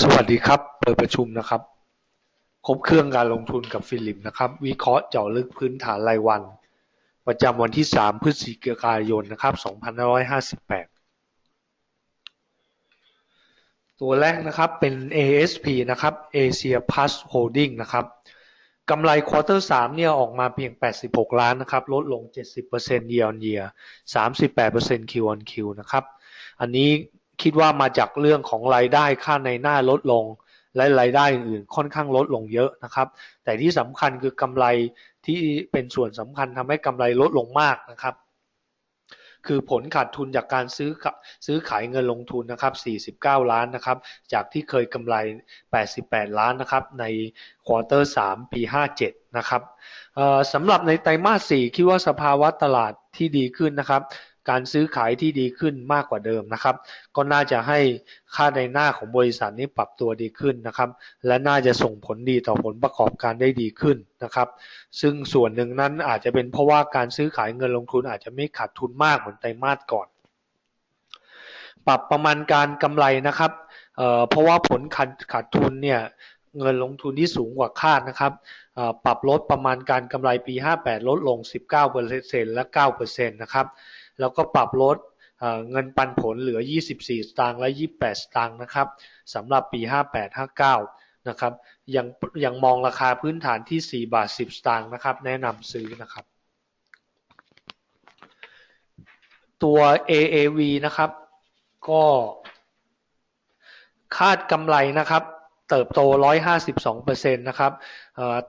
สวัสดีครับ เปิดประชุมนะครับ ครบเครื่องการลงทุนกับฟิลิปนะครับ วิเคราะห์เจาะลึกพื้นฐานรายวัน ประจำวันที่ 3 พฤศจิกายนนะครับ 2558 ตัวแรกนะครับเป็น ASP นะครับ Asia Plus Holding นะครับกำไรควอเตอร์3เนี่ยออกมาเพียง 86 ล้านนะครับ ลดลง 70% year on year 38% Q on Q นะครับ อันนี้ คิดว่ามาจากเรื่องของรายได้ค่าในหน้าลดลง และรายได้อื่นๆค่อนข้างลดลงเยอะนะครับ แต่ที่สำคัญคือกำไรที่เป็นส่วนสำคัญทำให้กำไรลดลงมากนะครับ คือผลขาดทุนจากการซื้อซื้อขายเงินลงทุนนะครับ 49 ล้านนะครับ จากที่เคยกำไร 88 ล้านนะครับ ในควอเตอร์ 3 ปี 57 นะครับสำหรับในไตรมาส 4 คิดว่าสภาวะตลาดที่ดีขึ้นนะครับ การซื้อขายที่ดีขึ้นมากกว่าเดิมนะครับ ก็น่าจะให้ค่าในหน้าของบริษัทนี้ปรับตัวดีขึ้นนะครับ และน่าจะส่งผลดีต่อผลประกอบการได้ดีขึ้นนะครับ ซึ่งส่วนหนึ่งนั้นอาจจะเป็นเพราะว่าการซื้อขายเงินลงทุนอาจจะไม่ขาดทุนมากเหมือนไตรมาสก่อน ปรับประมาณการกำไรนะครับเเพราะว่าผลขาดขาดทุนเนี่ยเงินลงทุนที่สูงกว่าคาดนะครับปรับลดประมาณการกำไรปี 58 ลดลง 19%และ 9%นะครับ แล้วก็ปรับลดเงินปันผลเหลือ 24 สตางค์และ 28 สตางค์นะครับสำหรับปี 58-59 นะครับยังยังมองราคาพื้นฐานที่ 4 บาท 10 สตางค์นะครับ แนะนำซื้อนะครับ ตัว AAV นะครับ ก็คาดกำไรนะครับ เติบโต 152%นะครับ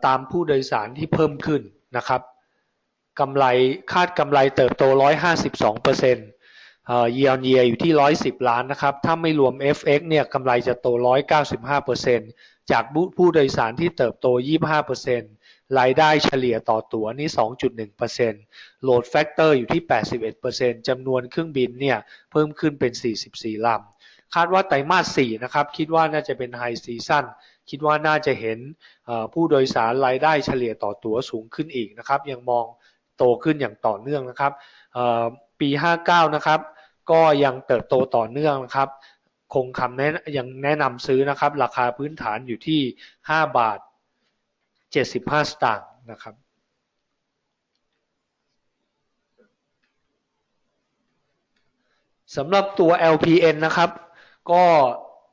ตามผู้โดยสารที่เพิ่มขึ้นนะครับ กำไรคาดกำไรเติบโต 152เปอร์เซ็นต์เอ่อ year on year อยู่ที่ 110 ล้านนะครับ ถ้าไม่รวม FX เนี่ยกำไรจะโต 195เปอร์เซ็นต์จากผู้โดยสารที่เติบโต 25เปอร์เซ็นต์รายได้เฉลี่ยต่อตั๋วนี่ 2.1เปอร์เซ็นต์ load factor อยู่ที่ 81เปอร์เซ็นต์จำนวนเครื่องบินเนี่ยเพิ่มขึ้นเป็น 44ลำคาดว่าไตรมาส4นะครับ คิดว่าน่าจะเป็นไฮซีซั่นคิดว่าน่าจะเห็นผู้โดยสารรายได้เฉลี่ยต่อตั๋วสูงขึ้นอีกนะครับ ยังมอง โตขึ้นอย่างต่อเนื่องนะครับปี 59 นะครับ ก็ยังเติบโตต่อเนื่องนะครับ คงคำแนะยังแนะนำซื้อนะครับ ราคาพื้นฐานอยู่ที่ 5 บาท 75 สตางค์นะครับสำหรับตัว LPN นะครับ ก็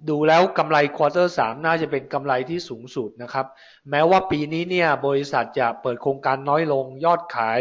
ดูแล้วกำไรควอเตอร์สามน่าจะเป็นกำไรที่สูงสุดนะครับ แม้ว่าปีนี้เนี่ยบริษัทจะเปิดโครงการน้อยลง ยอดขาย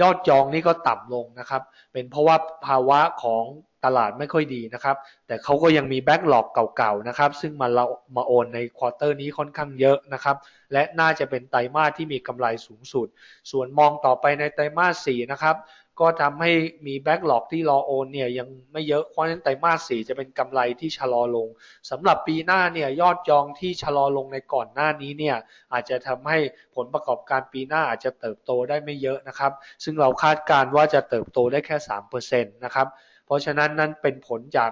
ยอดจองนี่ก็ต่ำลงนะครับ เป็นเพราะว่าภาวะของตลาดไม่ค่อยดีนะครับ แต่เขาก็ยังมีแบ็กหลอกเก่าๆนะครับ ซึ่งมาเรามาโอนในควอเตอร์นี้ค่อนข้างเยอะนะครับ และน่าจะเป็นไตรมาสที่มีกำไรสูงสุด ส่วนมองต่อไปในไตรมาส4นะครับ ก็ทำให้มีแบ็กหลอกที่รอโอนเนี่ยยังไม่เยอะเพราะฉะนั้นไตรมาสสี่จะเป็นกำไรที่ชะลอลงสำหรับปีหน้าเนี่ยยอดจองที่ชะลอลงในก่อนหน้านี้เนี่ยอาจจะทำให้ผลประกอบการปีหน้าอาจจะเติบโตได้ไม่เยอะนะครับ ซึ่งเราคาดการว่าจะเติบโตได้แค่3%นะครับเพราะฉะนั้นนั่นเป็นผลจาก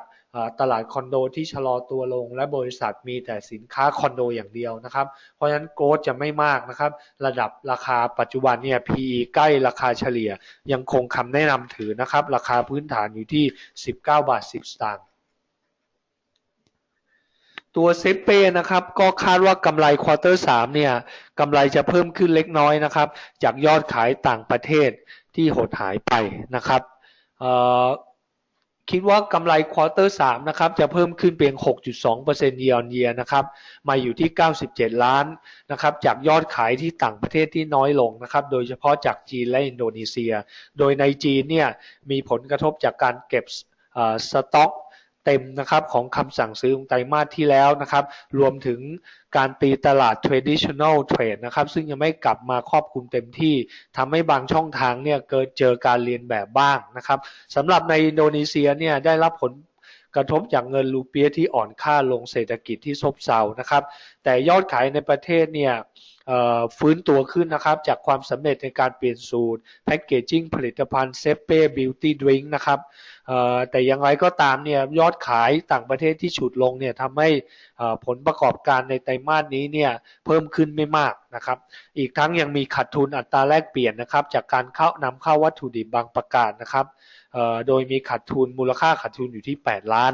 ตลาดคอนโดที่ชะลอตัวลง และบริษัทมีแต่สินค้าคอนโดอย่างเดียวนะครับ เพราะฉะนั้นโกลดจะไม่มากนะครับ ระดับราคาปัจจุบันเนี่ย PE ใกล้ราคาเฉลี่ย ยังคงคำแนะนำถือนะครับ ราคาพื้นฐานอยู่ที่ 19 บาท 10 สตางค์ตัวเซเป้นะครับก็คาดว่ากำไรควอเตอร์3เนี่ยกำไรจะเพิ่มขึ้นเล็กน้อยนะครับ จากยอดขายต่างประเทศที่หดหายไปนะครับ คิดว่ากำไรควอเตอร์สามนะครับจะเพิ่มขึ้นเพียง 6.2% year on year นะครับมาอยู่ที่ 97 ล้านนะครับจากยอดขายที่ต่างประเทศที่น้อยลงนะครับโดยเฉพาะจากจีนและอินโดนีเซีย โดยในจีนเนี่ยมีผลกระทบจากการเก็บสต็อก เต็มนะครับของคำสั่งซื้อของไตรมาสที่แล้วนะครับรวมถึงการตีตลาด traditional trade นะครับซึ่งยังไม่กลับมาครอบคลุมเต็มที่ทำให้บางช่องทางเนี่ยเกิดเจอการเรียนแบบบ้างนะครับสำหรับในอินโดนีเซียเนี่ยได้รับผลกระทบจากเงินรูเปียที่อ่อนค่าลงเศรษฐกิจที่ซบเซานะครับแต่ยอดขายในประเทศเนี่ย ฟื้นตัวขึ้นนะครับ จากความสำเร็จในการเปลี่ยนสูตรแพคเกจิ้งผลิตภัณฑ์เซเป้บิวตี้ดริงนะครับแต่อย่างไรก็ตามเนี่ยยอดขายต่างประเทศที่ฉุดลงเนี่ยทำให้ผลประกอบการในไตรมาสนี้เนี่ยเพิ่มขึ้นไม่มากนะครับ อีกทั้งยังมีขาดทุนอัตราแลกเปลี่ยนนะครับ จากการเข้านำเข้าวัตถุดิบบางประการนะครับโดยมีขาดทุนมูลค่าขาดทุนอยู่ที่ 8 ล้าน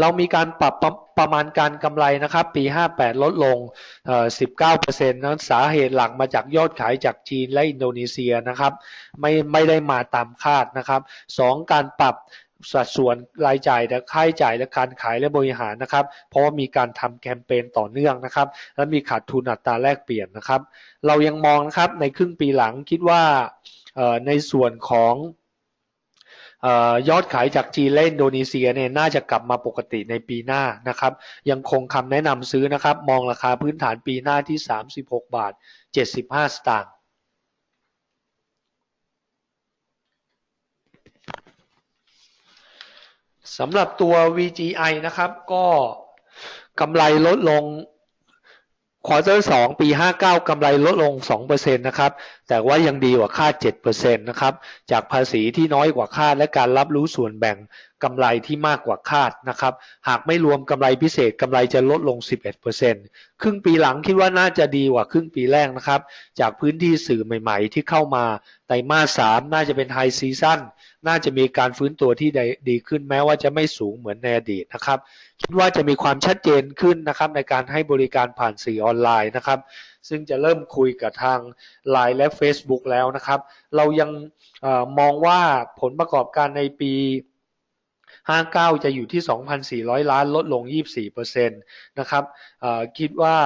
เรามีการปรับประประมาณการกำไรนะครับ ปี 58 ลดลง 19%นั้นสาเหตุหลักมาจากยอดขายจากจีนและอินโดนีเซียนะครับ ไม่ไม่ได้มาตามคาดนะครับสองการปรับสัดส่วนรายจ่ายและค่าใช้จ่ายและการขายและบริหารนะครับ เพราะว่ามีการทำแคมเปญต่อเนื่องนะครับ และมีขาดทุนอัตราแลกเปลี่ยนนะครับ เรายังมองนะครับในครึ่งปีหลังคิดว่าในส่วนของ ยอดขายจากจีนและอินโดนีเซียเนี่ยน่าจะกลับมาปกติในปีหน้านะครับ ยังคงคำแนะนำซื้อนะครับ มองราคาพื้นฐานปีหน้าที่ 36 บาท 75 สตางค์สำหรับตัว VGI นะครับ ก็กำไรลดลงควอเตอร์สองปี 59กำไรลดลง2%นะครับ แต่ว่ายังดีกว่าค่า 7%นะครับ จากภาษีที่น้อยกว่าคาดและการรับรู้ส่วนแบ่งกำไรที่มากกว่าคาดนะครับ หากไม่รวมกำไรพิเศษกำไรจะลดลง 11%ครึ่งปีหลังคิดว่าน่าจะดีกว่าครึ่งปีแรกนะครับ จากพื้นที่สื่อใหม่ๆ ที่เข้ามาไตรมาส 3 น่าจะเป็นไฮซีซั่นน่าจะมีการฟื้นตัวที่ดีขึ้นแม้ว่าจะไม่สูงเหมือนในอดีตนะครับ คิดว่าจะมีความชัดเจนขึ้นนะครับในการให้บริการผ่านสื่อออนไลน์นะครับ ซึ่งจะเริ่มคุยกับทาง Line และ Facebook แล้วนะครับ เรายังอมองว่าผลประกอบการในปี 59 จะอยู่ที่ 2,400 ล้านลดลง 24%นะครับเอ่อคิดว่า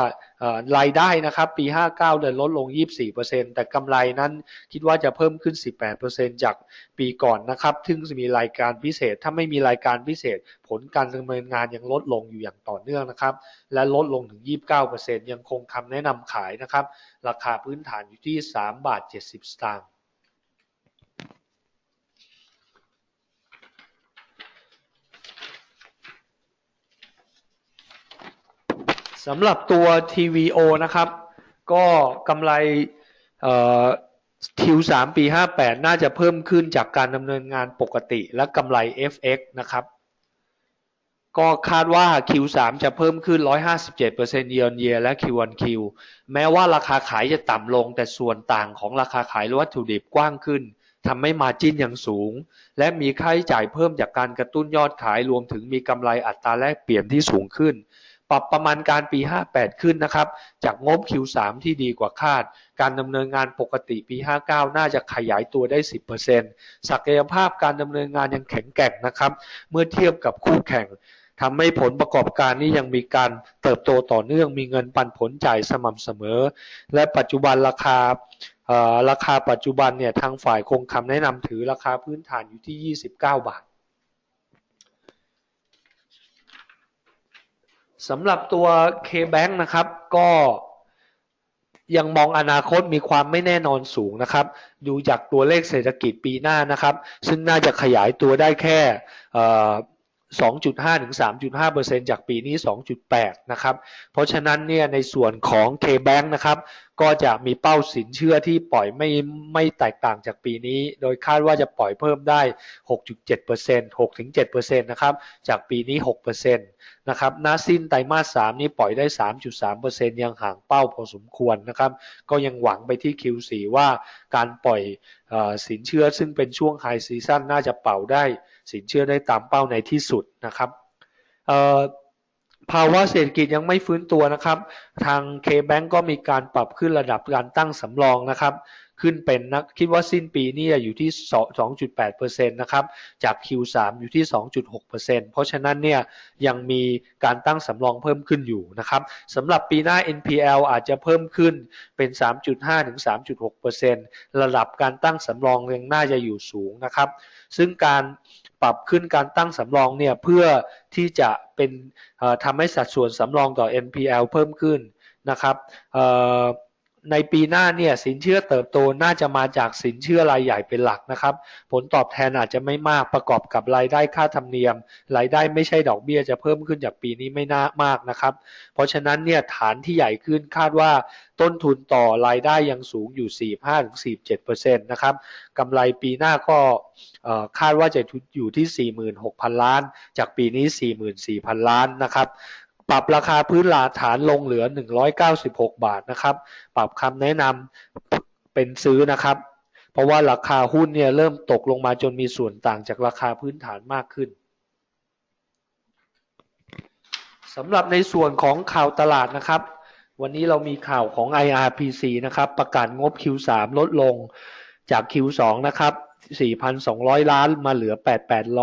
รายได้นะครับปี 59 เดินลดลง 24%แต่กำไรนั้นคิดว่าจะเพิ่มขึ้น 18%จากปีก่อนนะครับซึ่งจะมีรายการพิเศษ ถ้าไม่มีรายการพิเศษ ผลการดำเนินงานยังลดลงอยู่อย่างต่อเนื่องนะครับ และลดลงถึง 29%ยังคงคำแนะนำขายนะครับ ราคาพื้นฐานอยู่ที่ 3 บาท 70 สตางค์ สำหรับตัว TVO นะครับ ก็กำไรเอ่อ Q3 ปี58น่าจะเพิ่มขึ้นจากการดำเนินงานปกติและกำไร FX นะครับ ก็คาดว่า Q3 จะเพิ่มขึ้น 157% year on year และ Q on Q แม้ว่าราคาขายจะต่ำลงแต่ส่วนต่างของราคาขายวัตถุดิบกว้างขึ้นทำให้มาจิ้นยังสูง และมีค่าใช้จ่ายเพิ่มจากการกระตุ้นยอดขายรวมถึงมีกำไรอัตราแลกเปลี่ยนที่สูงขึ้น ปรับประมาณการปี 58 ขึ้นนะครับ จากงบ Q3 ที่ดีกว่าคาด การดำเนินงานปกติปี 59 น่าจะขยายตัวได้ 10%ศักยภาพการดำเนินงานยังแข็งแกร่งนะครับ เมื่อเทียบกับคู่แข่งทำให้ผลประกอบการนี้ยังมีการเติบโตต่อเนื่องมีเงินปันผลจ่ายสม่ำเสมอ และปัจจุบันราคาราคาปัจจุบันเนี่ยทางฝ่ายคงคำแนะนำถือราคาพื้นฐานอยู่ที่ 29 บาท สำหรับตัว K-Bank นะครับ ก็ยังมองอนาคตมีความไม่แน่นอนสูงนะครับ ดูจากตัวเลขเศรษฐกิจปีหน้านะครับ ซึ่งน่าจะขยายตัวได้แค่ 2.5ถึง3.5%จากปีนี้ 2.8 นะครับ เพราะฉะนั้นเนี่ยในส่วนของ K-Bank นะครับ ก็จะมีเป้าสินเชื่อที่ปล่อยไม่ไม่แตกต่างจากปีนี้ โดยคาดว่าจะปล่อยเพิ่มได้ 6.7% 6-7%นะครับ จากปีนี้ 6%นะครับณสิ้นไตรมาส 3 นี้ปล่อยได้ 3.3%ยังห่างเป้าพอสมควรนะครับ ก็ยังหวังไปที่ Q4 ว่าการปล่อยอสินเชื่อซึ่งเป็นช่วงไฮซีซั่นน่าจะเป่าได้ สินเชื่อได้ตามเป้าในที่สุดนะครับภาวะเศรษฐกิจยังไม่ฟื้นตัวนะครับ ทาง K-Bank ก็มีการปรับขึ้นระดับการตั้งสำรองนะครับ ขึ้นเป็นนักคิดว่าสิ้นปีนี้อยู่ที่ 2.8%นะครับ จาก Q3 อยู่ที่ 2.6%เพราะฉะนั้นเนี่ยยังมีการตั้งสำรองเพิ่มขึ้นอยู่นะครับสำหรับปีหน้า NPL อาจจะเพิ่มขึ้นเป็น 3.5 ถึง 3.6%ระดับการตั้งสำรองยังน่าจะอยู่สูงนะครับ ซึ่งการ ปรับขึ้นการตั้งสำรองเนี่ยเพื่อที่จะเป็นทำให้สัดส่วนสำรองต่อ NPL เพิ่มขึ้นนะครับ ในปีหน้าเนี่ยสินเชื่อเติบโตน่าจะมาจากสินเชื่อรายใหญ่เป็นหลักนะครับ ผลตอบแทนอาจจะไม่มากประกอบกับรายได้ค่าธรรมเนียม รายได้ไม่ใช่ดอกเบี้ยจะเพิ่มขึ้นจากปีนี้ไม่น่ามากนะครับ เพราะฉะนั้นเนี่ยฐานที่ใหญ่ขึ้นคาดว่าต้นทุนต่อรายได้ยังสูงอยู่ 45-47%นะครับกำไรปีหน้าก็คาดว่าจะอยู่ที่ 46,000 ล้าน จากปีนี้ 44,000 ล้านนะครับ ปรับราคาพื้นฐานลงเหลือ 196 บาทนะครับ ปรับคำแนะนำเป็นซื้อนะครับ เพราะว่าราคาหุ้นเนี่ยเริ่มตกลงมาจนมีส่วนต่างจากราคาพื้นฐานมากขึ้นสำหรับในส่วนของข่าวตลาดนะครับ วันนี้เรามีข่าวของ IRPC นะครับ ประกาศงบ Q3 ลดลงจาก Q2 นะครับ 4,200 ล้านมาเหลือ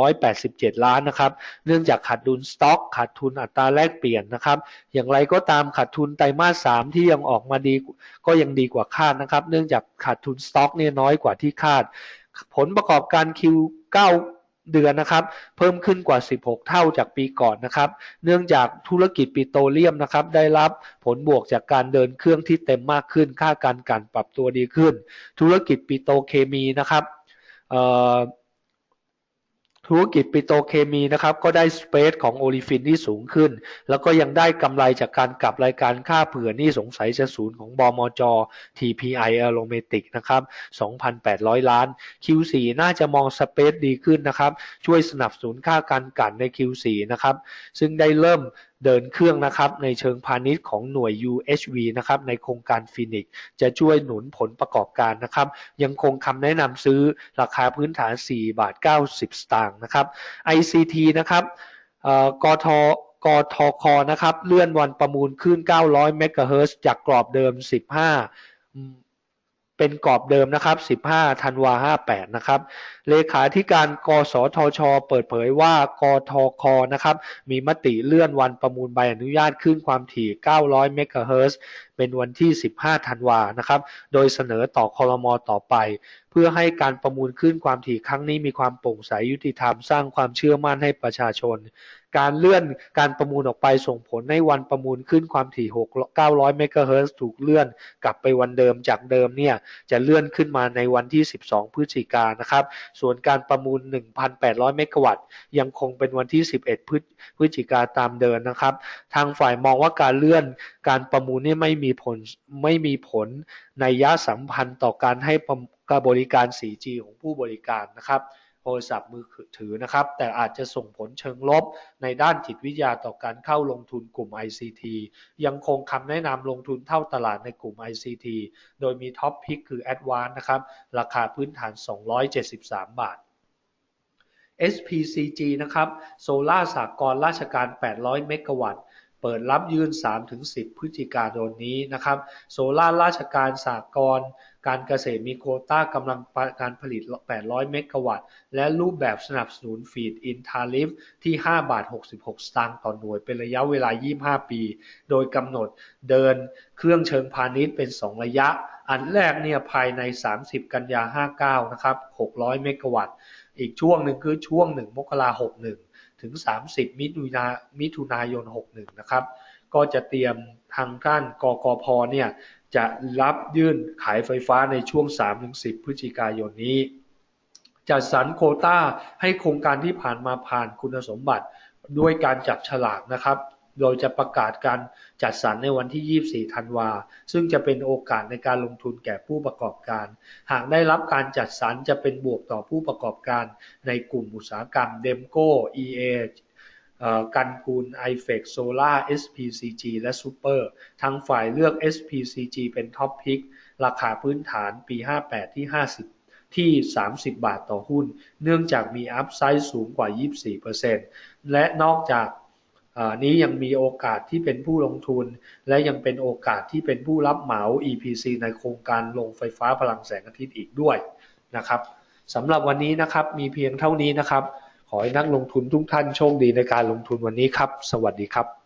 8,887 ล้านนะครับ เนื่องจากขาดดุลสต็อก ขาดทุนอัตราแลกเปลี่ยนนะครับ อย่างไรก็ตามขาดทุนไตรมาส 3 ที่ยังออกมาดีก็ยังดีกว่าคาดนะครับ เนื่องจากขาดทุนสต็อกเนี่ยน้อยกว่าที่คาด ผลประกอบการ Q9 เดือนนะครับเพิ่มขึ้นกว่า 16 เท่าจากปีก่อนนะครับ เนื่องจากธุรกิจปิโตรเลียมนะครับได้รับผลบวกจากการเดินเครื่องที่เต็มมากขึ้น ค่าการกันปรับตัวดีขึ้น ธุรกิจปิโตรเคมีนะครับ ธุรกิจปิโตรเคมีนะครับก็ได้สเปซของโอลิฟินที่สูงขึ้น แล้วก็ยังได้กำไรจากการกลับรายการค่าเผื่อนี่สงสัยจะศูนย์ของบมจ TPI a r o m a t i c นะครับ 2,800 ล้าน Q4 น่าจะมองสเปซดีขึ้นนะครับ ช่วยสนับสนุนค่าการกันใน Q4 นะครับ ซึ่งได้เริ่ม เดินเครื่องนะครับในเชิงพาณิชย์ของหน่วย UHV นะครับในโครงการฟินิกจะช่วยหนุนผลประกอบการนะครับยังคงคำแนะนำซื้อราคาพื้นฐาน 4 บาท 90 สตางค์นะครับ ICT นะครับกทกทคนะครับเลื่อนวันประมูลขึ้น 900 เมกะเฮิรตซ์จากกรอบเดิม 15 เป็นกรอบเดิมนะครับ 15 ธันวา 58 นะครับ เลขาธิการกสทช เปิดเผยว่ากทค นะครับ มีมติเลื่อนวันประมูลใบอนุญาตขึ้นความถี่ 900 เมกะเฮิรตซ์เป็นวันที่ 15 ธันวานะครับ โดยเสนอต่อคอรมอต่อไป เพื่อให้การประมูลขึ้นความถี่ครั้งนี้มีความโปร่งใสยุติธรรมสร้างความเชื่อมั่นให้ประชาชน การเลื่อนการประมูลออกไปส่งผลให้วันประมูลขึ้นความถี่ 6 900 เมกะเฮิรตซ์ถูกเลื่อนกลับไปวันเดิมจากเดิมเนี่ยจะเลื่อนขึ้นมาในวันที่ 12 พฤศจิกายนนะครับ ส่วนการประมูล 1,800 เมกะวัตต์ยังคงเป็นวันที่ 11 พฤศจิกาตามเดิมนะครับ ทางฝ่ายมองว่าการเลื่อนการประมูลนี่ไม่มีผลไม่มีผลในยะสัมพันธ์ต่อการให้การบริการ 4G ของผู้บริการนะครับโทรศัพท์มือถือนะครับ แต่อาจจะส่งผลเชิงลบในด้านจิตวิทยาต่อการเข้าลงทุนกลุ่ม ICT ยังคงคำแนะนำลงทุนเท่าตลาดในกลุ่ม ICT โดยมีท็อปพิกคือ Advance นะครับ ราคาพื้นฐาน 273 บาท SPCG นะครับ โซล่าสากรราชการ 800 เมกะวัตต์ เปิดรับยื่น 3-10 พฤศจิกายนนี้นะครับ โซล่าราชการสากรการเกษตรมีโคต้ากำลังการผลิต 800 เมกะวัตต์ และรูปแบบสนับสนุนฟีดอินทาริฟที่ 5 บาท 66 สตางค์ต่อหน่วย เป็นระยะเวลา 25 ปี โดยกำหนดเดินเครื่องเชิงพาณิชย์เป็น 2 ระยะ อันแรกเนี่ยภายใน 30 กันยา 59 นะครับ 600 เมกะวัตต์ อีกช่วงหนึ่งคือช่วง 1 มกราคม 61 ถึง 30 มิถุนามิถุนายน 61 นะครับ ก็จะเตรียมทางด้านกกพเนี่ยจะรับยื่นขายไฟฟ้าในช่วง 3-10 พฤศจิกายนนี้ จัดสรรโคต้าให้โครงการที่ผ่านมาผ่านคุณสมบัติด้วยการจับฉลากนะครับ โดยจะประกาศการจัดสรรในวันที่ 24 ธันวา ซึ่งจะเป็นโอกาสในการลงทุนแก่ผู้ประกอบการ หากได้รับการจัดสรรจะเป็นบวกต่อผู้ประกอบการ ในกลุ่มอุตสาหกรรมเดมโก้ EA กันกูล i f e x Solar SPCG และ Super ทางฝ่ายเลือก SPCG เป็นท็อปพิกราคาพื้นฐานปี 58 ที่ 50ที่ 30 บาทต่อหุ้น เนื่องจากมีอัพไซด์สูงกว่า 24%และนอกจาก นี้ยังมีโอกาสที่เป็นผู้ลงทุน และยังเป็นโอกาสที่เป็นผู้รับเหมา EPC ในโครงการลงไฟฟ้าพลังแสงอาทิตย์อีกด้วยนะครับสำหรับวันนี้นะครับมีเพียงเท่านี้นะครับ ขอให้นักลงทุนทุกท่านโชคดีในการลงทุนวันนี้ครับ สวัสดีครับ